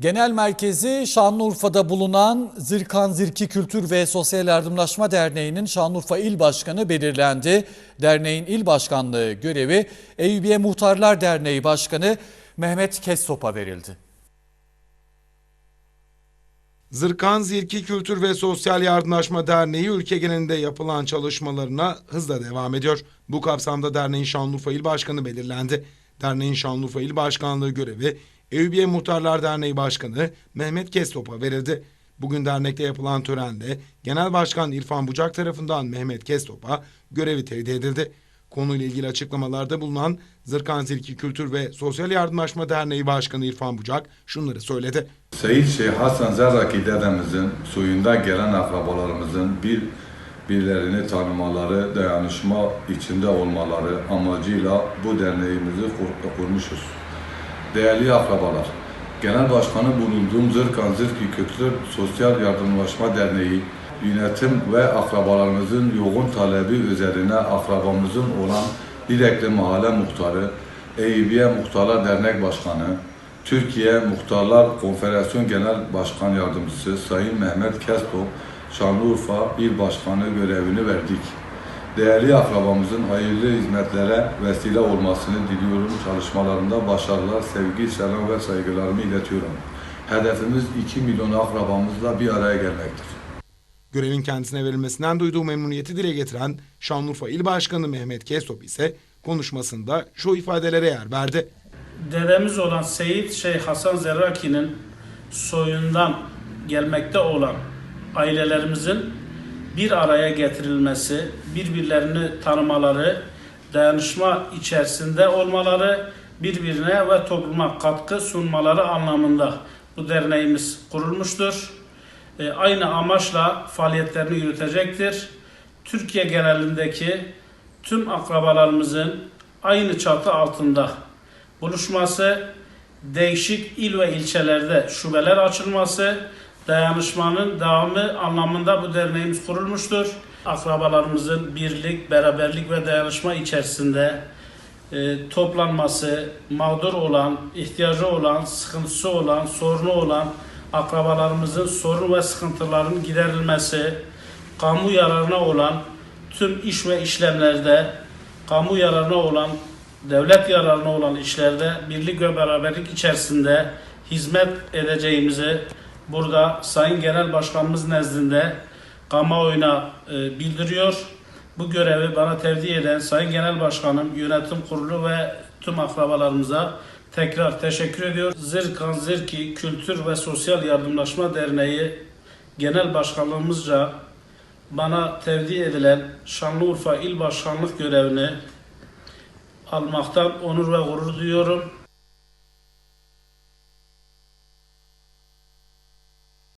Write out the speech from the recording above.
Genel merkezi Şanlıurfa'da bulunan Zırkan Zirki Kültür ve Sosyal Yardımlaşma Derneği'nin Şanlıurfa İl Başkanı belirlendi. Derneğin il başkanlığı görevi Eyüpiye Muhtarlar Derneği Başkanı Mehmet Kestop'a verildi. Zırkan Zirki Kültür ve Sosyal Yardımlaşma Derneği ülke genelinde yapılan çalışmalarına hızla devam ediyor. Bu kapsamda derneğin Şanlıurfa İl Başkanı belirlendi. Derneğin Şanlıurfa İl Başkanlığı görevi Eyüpiye Muhtarlar Derneği Başkanı Mehmet Kestop'a verildi. Bugün dernekte yapılan törende Genel Başkan İrfan Bucak tarafından Mehmet Kestop'a görevi tevdi edildi. Konuyla ilgili açıklamalarda bulunan Zırkan Zirki Kültür ve Sosyal Yardımlaşma Derneği Başkanı İrfan Bucak şunları söyledi. Seyit Şeyh Hasan Zerraki dedemizin soyunda gelen akrabalarımızın bir birilerini tanımaları, dayanışma içinde olmaları amacıyla bu derneğimizi kur- kurmuşuz. Değerli akrabalar, Genel Başkanı bulunduğum Zırkan Zırki Kültür Sosyal Yardımlaşma Derneği yönetim ve akrabalarımızın yoğun talebi üzerine akrabamızın olan Direkli Mahalle Muhtarı, Eyüpiye Muhtarlar Dernek Başkanı, Türkiye Muhtarlar Konfederasyon Genel Başkan Yardımcısı Sayın Mehmet Kestop, Şanlıurfa İl Başkanı görevini verdik. Değerli akrabamızın hayırlı hizmetlere vesile olmasını diliyorum. Çalışmalarında başarılar, sevgi, selam ve saygılarımı iletiyorum. Hedefimiz 2 milyon akrabamızla bir araya gelmektir. Görevin kendisine verilmesinden duyduğu memnuniyeti dile getiren Şanlıurfa İl Başkanı Mehmet Kestop ise konuşmasında şu ifadelere yer verdi. dedemiz olan Seyit Şeyh Hasan Zerraki'nin soyundan gelmekte olan ailelerimizin bir araya getirilmesi, birbirlerini tanımaları, dayanışma içerisinde olmaları, birbirine ve topluma katkı sunmaları anlamında bu derneğimiz kurulmuştur. E, aynı amaçla faaliyetlerini yürütecektir. Türkiye genelindeki tüm akrabalarımızın aynı çatı altında buluşması, değişik il ve ilçelerde şubeler açılması, dayanışmanın devamı anlamında bu derneğimiz kurulmuştur. Akrabalarımızın birlik, beraberlik ve dayanışma içerisinde e, toplanması, mağdur olan, ihtiyacı olan, sıkıntısı olan, sorunu olan akrabalarımızın sorun ve sıkıntılarının giderilmesi, kamu yararına olan tüm iş ve işlemlerde, kamu yararına olan, devlet yararına olan işlerde birlik ve beraberlik içerisinde hizmet edeceğimizi burada Sayın Genel Başkanımız nezdinde kamuoyuna e, bildiriyor. Bu görevi bana tevdi eden Sayın Genel Başkanım, Yönetim Kurulu ve tüm akrabalarımıza tekrar teşekkür ediyor. Zırkan Zırki Kültür ve Sosyal Yardımlaşma Derneği Genel Başkanlığımızca bana tevdi edilen Şanlıurfa İl Başkanlık görevini almaktan onur ve gurur duyuyorum.